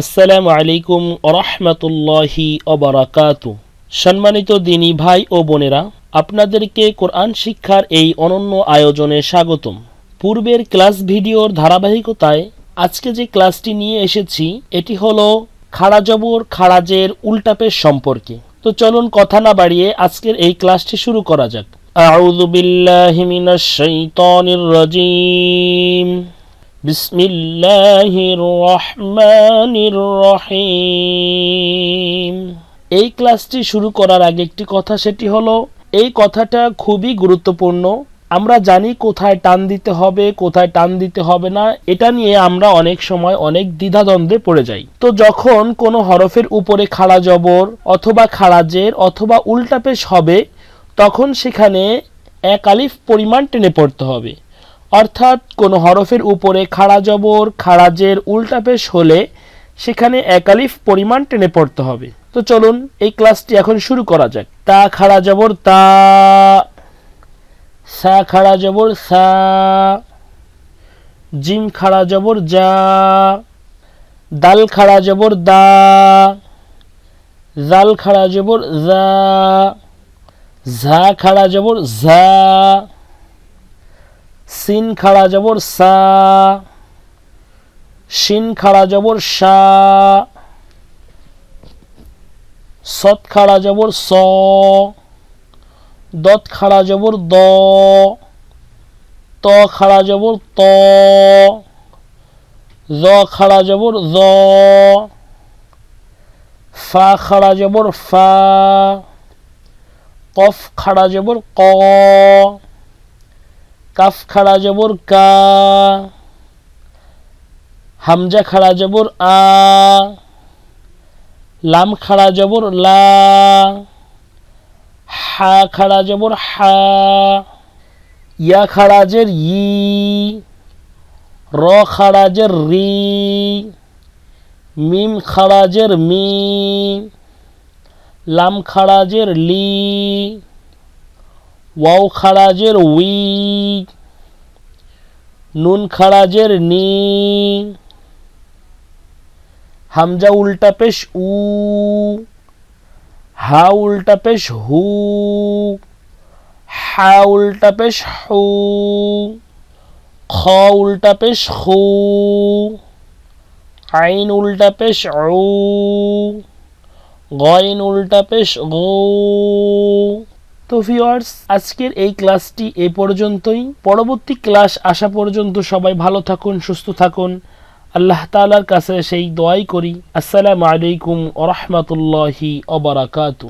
আসসালামু আলাইকুম রহমতুল্লাহি অবরাকাত সম্মানিত দিনী ভাই ও বোনেরা, আপনাদেরকে কোরআন শিক্ষার এই অনন্য আয়োজনে স্বাগতম। পূর্বের ক্লাস ভিডিওর ধারাবাহিকতায় আজকে যে ক্লাসটি নিয়ে এসেছি, এটি হলো খাড়া জবর খাড়াজের উল্টাপের সম্পর্কে। তো চলুন কথা না বাড়িয়ে আজকের এই ক্লাসটি শুরু করা যাক। আউযু বিল্লাহি মিনাশ শাইতানির রাজিম। বিসমিল্লাহির রহমানির রহিম এই ক্লাসটি শুরু করার আগে একটি কথা, সেটি হলো, এই কথাটা খুবই গুরুত্বপূর্ণ। আমরা জানি কোথায় টান দিতে হবে, কোথায় টান দিতে হবে না, এটা নিয়ে আমরা অনেক সময় অনেক দ্বিধাদ্বন্দ্বে পড়ে যাই। তো যখন কোনো হরফের উপরে খাড়া জবর অথবা খাড়াজের অথবা উল্টা পেশ হবে, তখন সেখানে এক আলিফ পরিমাণ টেনে পড়তে হবে। অর্থাৎ কোনো হরফের উপরে খাড়া জবর খাড়াজের উল্টা পেশ হলে সেখানে একালিফ পরিমাণ টেনে পড়তে হবে। তো চলুন এই ক্লাসটি এখন শুরু করা যাক। তা, খাড়া জবর, তা, সা, খাড়া জবর, সা, জিম, খাড়া জবর যা দাল, খাড়া জবর, দা, জাল, খাড়া জবর, জা ঝা খাড়া জবর ঝা সিন খাড়া জবর সা। শিন খাড়া জবর সা। সৎ খাড়া জবর স। দত খাড়া জবর দ। ত খাড়া জবর ত। জ খাড়া জবর জ। ফা খাড়া জবর ফা। কফ খাড়া জবর ক। কাফ খাড়া জবর কা। হামজা খাড়া জবর আ। লাম খাড়া জবর লা। হা খাড়া জবর হা। ইয়া খাড়াজের ই। র খাড়াজের রি। মিম খাড়াজের মি। লাম খাড়াজের লি। ওয়াও খারাজের উই, নুন খারাজের নি, হামজা উল্টা পেশ উ, হা উল্টা পেশ হু, হা উল্টা পেশ হু, খ উল্টা পেশ হু, আইন উল্টা পেশ উ, গইন উল্টা পেশ গো তো ভিওয়ার্স আজকের এই ক্লাসটি এ পর্যন্তই। পরবর্তী ক্লাস আসা পর্যন্ত সবাই ভালো থাকুন, সুস্থ থাকুন। আল্লাহ তালার কাছে সেই দোয়াই করি। আসসালামু আলাইকুম ওরহমতুল্লাহি অবরাকাতু